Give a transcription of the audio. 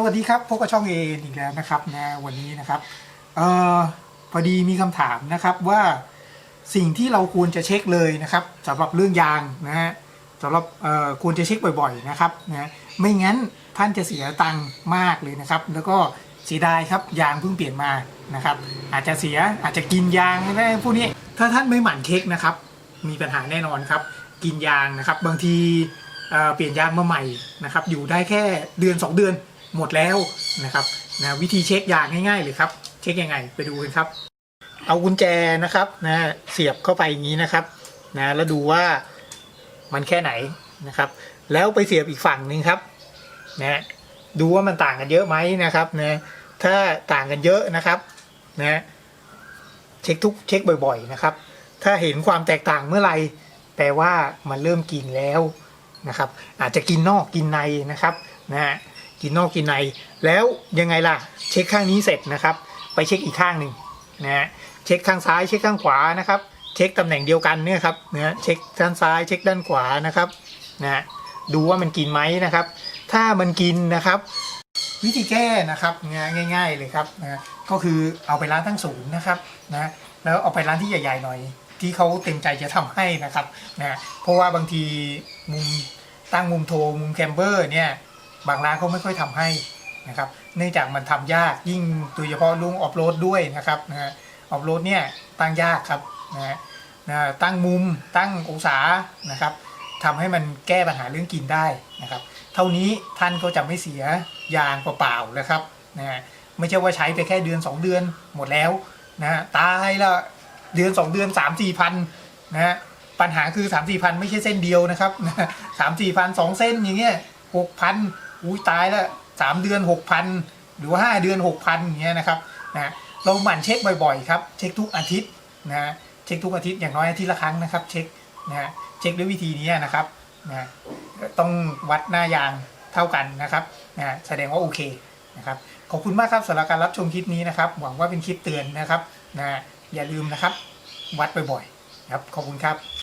สวัสดีครับพบกับช่องเออีกแล้วนะครับนะวันนี้นะครับเอ่อพอดีมีคำถามนะครับว่าสิ่งที่เราควรจะเช็คเลยนะครับสำหรับเรื่องยางนะฮะสำหรับเอ่อควรจะเช็คบ่อยๆนะครับนะไม่งั้นท่านจะเสียตังค์มากเลยนะครับ แล้วก็เสียดายครับยางเพิ่งเปลี่ยนมานะครับ อาจจะเสียอาจจะกินยางอะไรพวกนี้ถ้าท่านไม่หมั่นเช็คนะครับ มีปัญหาแน่นอนครับ กินยางนะครับ บางทีเเปลี่ยนยางมาใหม่นะครับ อยู่ได้แค่เดือน 2 เดือน หมดแล้วนะครับนะวิธีเช็คยางง่ายๆเลยครับ เช็คยังไงไปดูกันครับ เอากุญแจนะครับนะเสียบเข้าไปอย่างนี้นะครับนะแล้วดูว่ามันแค่ไหนนะครับ แล้วไปเสียบอีกฝั่งหนึ่งครับนะดูว่ามันต่างกันเยอะไหมนะครับนะถ้าต่างกันเยอะนะครับนะเช็คทุกเช็คบ่อยๆนะครับ ถ้าเห็นความแตกต่างเมื่อไหร่แปลว่ามันเริ่มกินแล้วนะครับ อาจจะกินนอกกินในนะครับนะฮะ กินนอกกินใน แล้วยังไงล่ะเช็คข้างนี้เสร็จนะครับ ไปเช็คอีกข้างหนึ่งนะฮะเช็คข้างซ้ายเช็คข้างขวานะครับเช็คตำแหน่งเดียวกันเนี่ยครับนะเช็คด้านซ้ายเช็คด้านขวานะครับนะฮะดูว่ามันกินไหมนะครับ ถ้ามันกินนะครับ วิธีแก้นะครับง่ายๆเลยครับนะก็คือเอาไปร้านตั้งศูนย์นะครับนะแล้วเอาไปร้านที่ใหญ่ๆหน่อยที่เขาเต็มใจจะทำให้นะครับนะเพราะว่าบางทีมุมตั้งมุมโทมุมแคมเบอร์เนี่ย บางร้านเขาไม่ค่อยทำให้นะครับเนื่องจากมันทำยากยิ่งโดยเฉพาะลุงออฟโรดด้วยนะครับนะออฟโรดเนี่ยตั้งยากครับนะนะตั้งมุมตั้งองศานะครับทำให้มันแก้ปัญหาเรื่องกินได้นะครับ เท่านี้ท่านก็จะไม่เสียยางเปล่าๆนะครับนะฮะไม่ใช่ว่าใช้ไปแค่เดือน 2 เดือนหมดแล้วนะฮะตายแล้วเดือน 2 เดือน 3 4พันนะฮะปัญหาคือ 3 4พันไม่ใช่เส้นเดียวนะครับสามสี่พันสองเส้นอย่างเงี้ยหกพัน อุ้ยตายแล้วสามเดือนหกพันหรือว่าห้าเดือนหกพันอย่างเงี้ยนะครับนะเราหมั่นเช็คบ่อยๆครับเช็คทุกอาทิตย์นะฮะเช็คทุกอาทิตย์อย่างน้อยอาทิตย์ละครั้งนะครับ เช็คนะฮะเช็คด้วยวิธีนี้นะครับนะต้องวัดหน้ายางเท่ากันนะครับนะแสดงว่าโอเคนะครับขอบคุณมากครับสำหรับการรับชมคลิปนี้นะครับ หวังว่าเป็นคลิปเตือนนะครับนะอย่าลืมนะครับ วัดบ่อยๆครับขอบคุณครับ